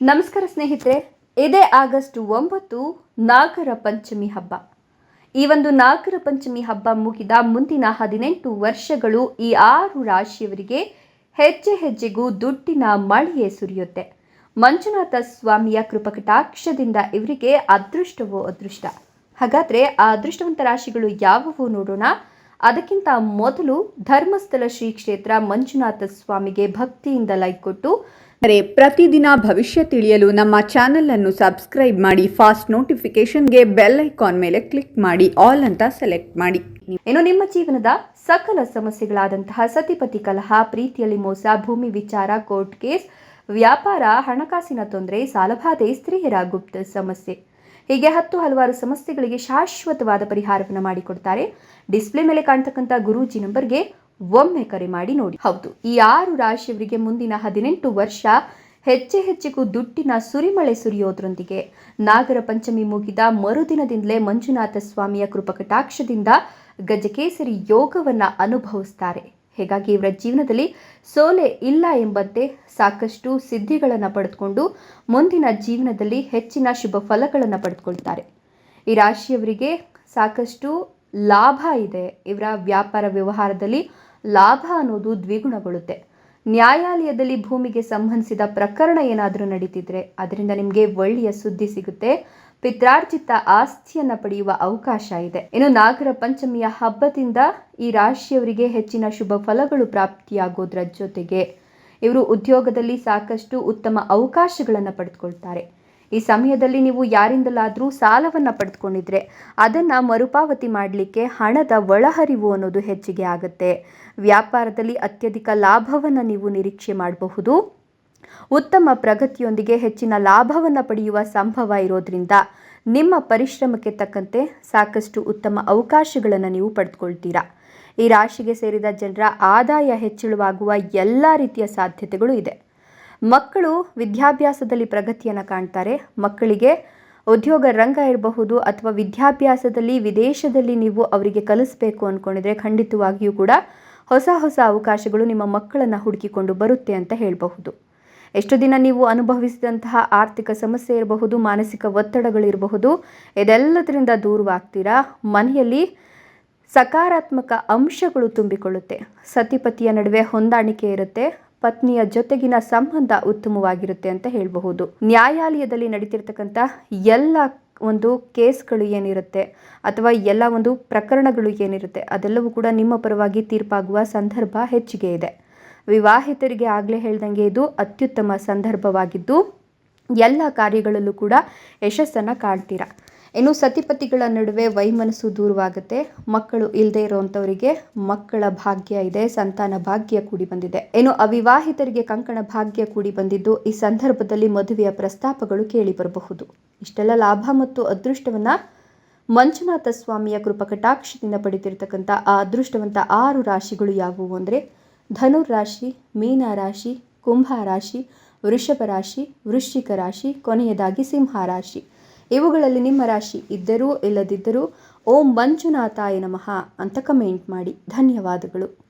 ನಮಸ್ಕಾರ ಸ್ನೇಹಿತರೆ, ಇದೇ ಆಗಸ್ಟ್ ಒಂಬತ್ತು ನಾಗರ ಪಂಚಮಿ ಹಬ್ಬ. ಈ ಒಂದು ನಾಗರ ಪಂಚಮಿ ಹಬ್ಬ ಮುಗಿದ ಮುಂದಿನ ಹದಿನೆಂಟು ವರ್ಷಗಳು ಈ ಆರು ರಾಶಿಯವರಿಗೆ ಹೆಜ್ಜೆ ಹೆಜ್ಜೆಗೂ ದುಡ್ಡಿನ ಮಳೆಯೇ ಸುರಿಯುತ್ತೆ. ಮಂಜುನಾಥ ಸ್ವಾಮಿಯ ಕೃಪಕಟಾಕ್ಷದಿಂದ ಇವರಿಗೆ ಅದೃಷ್ಟವೋ ಅದೃಷ್ಟ? ಹಾಗಾದರೆ ಆ ಅದೃಷ್ಟವಂತ ರಾಶಿಗಳು ಯಾವುವು ನೋಡೋಣ. ಅದಕ್ಕಿಂತ ಮೊದಲು ಧರ್ಮಸ್ಥಳ ಶ್ರೀ ಕ್ಷೇತ್ರ ಮಂಜುನಾಥ ಸ್ವಾಮಿಗೆ ಭಕ್ತಿಯಿಂದ ಲೈಕ್ ಕೊಟ್ಟು ಪ್ರತಿದಿನ ಭವಿಷ್ಯ ತಿಳಿಯಲು ನಮ್ಮ ಚಾನೆಲ್ ಅನ್ನು ಸಬ್ಸ್ಕ್ರೈಬ್ ಮಾಡಿ ಫಾಸ್ಟ್ ನೋಟಿಫಿಕೇಶನ್ಗೆ ಬೆಲ್ ಐಕಾನ್ ಮೇಲೆ ಕ್ಲಿಕ್ ಮಾಡಿ ಆಲ್ ಅಂತ ಸೆಲೆಕ್ಟ್ ಮಾಡಿ. ಏನು ನಿಮ್ಮ ಜೀವನದ ಸಕಲ ಸಮಸ್ಯೆಗಳಾದಂತಹ ಸತಿಪತಿ ಕಲಹ ಪ್ರೀತಿಯಲ್ಲಿ ಮೋಸ ಭೂಮಿ ವಿಚಾರ ಕೋರ್ಟ್ ಕೇಸ್ ವ್ಯಾಪಾರ ಹಣಕಾಸಿನ ತೊಂದರೆ ಸಾಲಬಾಧೆ ಸ್ತ್ರೀಯರ ಗುಪ್ತ ಸಮಸ್ಯೆ. ಹೀಗೆ ಹತ್ತು ಹಲವಾರು ಸಮಸ್ಯೆಗಳಿಗೆ ಶಾಶ್ವತವಾದ ಪರಿಹಾರವನ್ನು ಮಾಡಿಕೊಡ್ತಾರೆ. ಡಿಸ್ಪ್ಲೇ ಮೇಲೆ ಕಾಣ್ತಕ್ಕಂಥ ಗುರೂಜಿ ನಂಬರ್ಗೆ ಒಮ್ಮೆ ಕರೆ ಮಾಡಿ ನೋಡಿ. ಹೌದು, ಈ ಆರು ರಾಶಿಯವರಿಗೆ ಮುಂದಿನ ಹದಿನೆಂಟು ವರ್ಷ ಹೆಚ್ಚೆ ಹೆಚ್ಚಿಗೂ ದುಟ್ಟಿನ ಸುರಿಮಳೆ ಸುರಿಯೋದ್ರೊಂದಿಗೆ. ನಾಗರ ಪಂಚಮಿ ಮುಗಿದ ಮರುದಿನದಿಂದಲೇ ಮಂಜುನಾಥ ಸ್ವಾಮಿಯ ಕೃಪಕಟಾಕ್ಷದಿಂದ ಗಜಕೇಸರಿ ಯೋಗವನ್ನ ಅನುಭವಿಸ್ತಾರೆ. ಹೀಗಾಗಿ ಇವರ ಜೀವನದಲ್ಲಿ ಸೋಲೆ ಇಲ್ಲ ಎಂಬಂತೆ ಸಾಕಷ್ಟು ಸಿದ್ಧಿಗಳನ್ನು ಪಡೆದುಕೊಂಡು ಮುಂದಿನ ಜೀವನದಲ್ಲಿ ಹೆಚ್ಚಿನ ಶುಭ ಫಲಗಳನ್ನು ಪಡೆದುಕೊಳ್ತಾರೆ. ಈ ರಾಶಿಯವರಿಗೆ ಸಾಕಷ್ಟು ಲಾಭ ಇದೆ. ಇವರ ವ್ಯಾಪಾರ ವ್ಯವಹಾರದಲ್ಲಿ ಲಾಭ ಅನ್ನೋದು ದ್ವಿಗುಣಗೊಳ್ಳುತ್ತೆ. ನ್ಯಾಯಾಲಯದಲ್ಲಿ ಭೂಮಿಗೆ ಸಂಬಂಧಿಸಿದ ಪ್ರಕರಣ ಏನಾದರೂ ನಡೀತಿದ್ರೆ, ಅದರಿಂದ ನಿಮಗೆ ಒಳ್ಳೆಯ ಸುದ್ದಿ ಸಿಗುತ್ತೆ. ಪಿತ್ರಾರ್ಜಿತ ಆಸ್ತಿಯನ್ನ ಪಡೆಯುವ ಅವಕಾಶ ಇದೆ. ಇನ್ನು ನಾಗರ ಪಂಚಮಿಯ ಹಬ್ಬದಿಂದ ಈ ರಾಶಿಯವರಿಗೆ ಹೆಚ್ಚಿನ ಶುಭ ಫಲಗಳು ಪ್ರಾಪ್ತಿಯಾಗೋದ್ರ ಜೊತೆಗೆ ಇವರು ಉದ್ಯೋಗದಲ್ಲಿ ಸಾಕಷ್ಟು ಉತ್ತಮ ಅವಕಾಶಗಳನ್ನು ಪಡೆದುಕೊಳ್ತಾರೆ. ಈ ಸಮಯದಲ್ಲಿ ನೀವು ಯಾರಿಂದಲಾದರೂ ಸಾಲವನ್ನು ಪಡೆದುಕೊಂಡಿದ್ರೆ ಅದನ್ನು ಮರುಪಾವತಿ ಮಾಡಲಿಕ್ಕೆ ಹಣದ ಒಳಹರಿವು ಅನ್ನೋದು ಹೆಚ್ಚಿಗೆ ಆಗುತ್ತೆ. ವ್ಯಾಪಾರದಲ್ಲಿ ಅತ್ಯಧಿಕ ಲಾಭವನ್ನು ನೀವು ನಿರೀಕ್ಷೆ ಮಾಡಬಹುದು. ಉತ್ತಮ ಪ್ರಗತಿಯೊಂದಿಗೆ ಹೆಚ್ಚಿನ ಲಾಭವನ್ನು ಪಡೆಯುವ ಸಂಭವ ಇರೋದ್ರಿಂದ ನಿಮ್ಮ ಪರಿಶ್ರಮಕ್ಕೆ ತಕ್ಕಂತೆ ಸಾಕಷ್ಟು ಉತ್ತಮ ಅವಕಾಶಗಳನ್ನು ನೀವು ಪಡೆದುಕೊಳ್ತೀರಾ. ಈ ರಾಶಿಗೆ ಸೇರಿದ ಜನರ ಆದಾಯ ಹೆಚ್ಚಳವಾಗುವ ಎಲ್ಲ ರೀತಿಯ ಸಾಧ್ಯತೆಗಳು ಇದೆ. ಮಕ್ಕಳು ವಿದ್ಯಾಭ್ಯಾಸದಲ್ಲಿ ಪ್ರಗತಿಯನ್ನು ಕಾಣ್ತಾರೆ. ಮಕ್ಕಳಿಗೆ ಉದ್ಯೋಗ ರಂಗ ಇರಬಹುದು ಅಥವಾ ವಿದ್ಯಾಭ್ಯಾಸದಲ್ಲಿ ವಿದೇಶದಲ್ಲಿ ನೀವು ಅವರಿಗೆ ಕಲಿಸಬೇಕು ಅಂದ್ಕೊಂಡಿದ್ರೆ ಖಂಡಿತವಾಗಿಯೂ ಕೂಡ ಹೊಸ ಹೊಸ ಅವಕಾಶಗಳು ನಿಮ್ಮ ಮಕ್ಕಳನ್ನು ಹುಡುಕಿಕೊಂಡು ಬರುತ್ತೆ ಅಂತ ಹೇಳಬಹುದು. ಎಷ್ಟು ದಿನ ನೀವು ಅನುಭವಿಸಿದಂತಹ ಆರ್ಥಿಕ ಸಮಸ್ಯೆ ಇರಬಹುದು, ಮಾನಸಿಕ ಒತ್ತಡಗಳಿರಬಹುದು, ಇದೆಲ್ಲದರಿಂದ ದೂರವಾಗ್ತೀರಾ? ಮನೆಯಲ್ಲಿ ಸಕಾರಾತ್ಮಕ ಅಂಶಗಳು ತುಂಬಿಕೊಳ್ಳುತ್ತೆ. ಸತಿಪತಿಯ ನಡುವೆ ಹೊಂದಾಣಿಕೆ ಇರುತ್ತೆ. ಪತ್ನಿಯ ಜೊತೆಗಿನ ಸಂಬಂಧ ಉತ್ತಮವಾಗಿರುತ್ತೆ ಅಂತ ಹೇಳಬಹುದು. ನ್ಯಾಯಾಲಯದಲ್ಲಿ ನಡೀತಿರ್ತಕ್ಕಂಥ ಎಲ್ಲ ಒಂದು ಕೇಸ್ಗಳು ಏನಿರುತ್ತೆ, ಅಥವಾ ಎಲ್ಲ ಒಂದು ಪ್ರಕರಣಗಳು ಏನಿರುತ್ತೆ, ಅದೆಲ್ಲವೂ ಕೂಡ ನಿಮ್ಮ ಪರವಾಗಿ ತೀರ್ಪಾಗುವ ಸಂದರ್ಭ ಹೆಚ್ಚಿಗೆ ಇದೆ. ವಿವಾಹಿತರಿಗೆ ಆಗಲೇ ಹೇಳ್ದಂಗೆ ಇದು ಅತ್ಯುತ್ತಮ ಸಂದರ್ಭವಾಗಿದ್ದು, ಎಲ್ಲ ಕಾರ್ಯಗಳಲ್ಲೂ ಕೂಡ ಯಶಸ್ಸನ್ನು ಕಾಣ್ತೀರಾ? ಇನ್ನು ಸತಿಪತಿಗಳ ನಡುವೆ ವೈಮನಸ್ಸು ದೂರವಾಗುತ್ತೆ. ಮಕ್ಕಳು ಇಲ್ಲದೆ ಇರುವಂಥವರಿಗೆ ಮಕ್ಕಳ ಭಾಗ್ಯ ಇದೆ, ಸಂತಾನ ಭಾಗ್ಯ ಕೂಡಿ ಬಂದಿದೆ. ಇನ್ನು ಅವಿವಾಹಿತರಿಗೆ ಕಂಕಣ ಭಾಗ್ಯ ಕೂಡಿ ಬಂದಿದ್ದು, ಈ ಸಂದರ್ಭದಲ್ಲಿ ಮದುವೆಯ ಪ್ರಸ್ತಾಪಗಳು ಕೇಳಿ ಬರಬಹುದು ಇಷ್ಟೆಲ್ಲ ಲಾಭ ಮತ್ತು ಅದೃಷ್ಟವನ್ನು ಮಂಜುನಾಥ ಸ್ವಾಮಿಯ ಕೃಪಕಟಾಕ್ಷದಿಂದ ಪಡೆದಿರತಕ್ಕಂಥ ಆ ಅದೃಷ್ಟವಂತ ಆರು ರಾಶಿಗಳು ಯಾವುವು ಅಂದರೆ ಧನುರ್ ರಾಶಿ ಮೀನ ರಾಶಿ ಕುಂಭ ರಾಶಿ ವೃಷಭ ರಾಶಿ ವೃಶ್ಚಿಕ ರಾಶಿ, ಕೊನೆಯದಾಗಿ ಸಿಂಹ ರಾಶಿ ಇವುಗಳಲ್ಲಿ ನಿಮ್ಮ ರಾಶಿ ಇದ್ದರೂ ಇಲ್ಲದಿದ್ದರೂ ಓಂ ಮಂಜುನಾಥಾಯ ನಮಃ ಅಂತ ಕಮೆಂಟ್ ಮಾಡಿ. ಧನ್ಯವಾದಗಳು.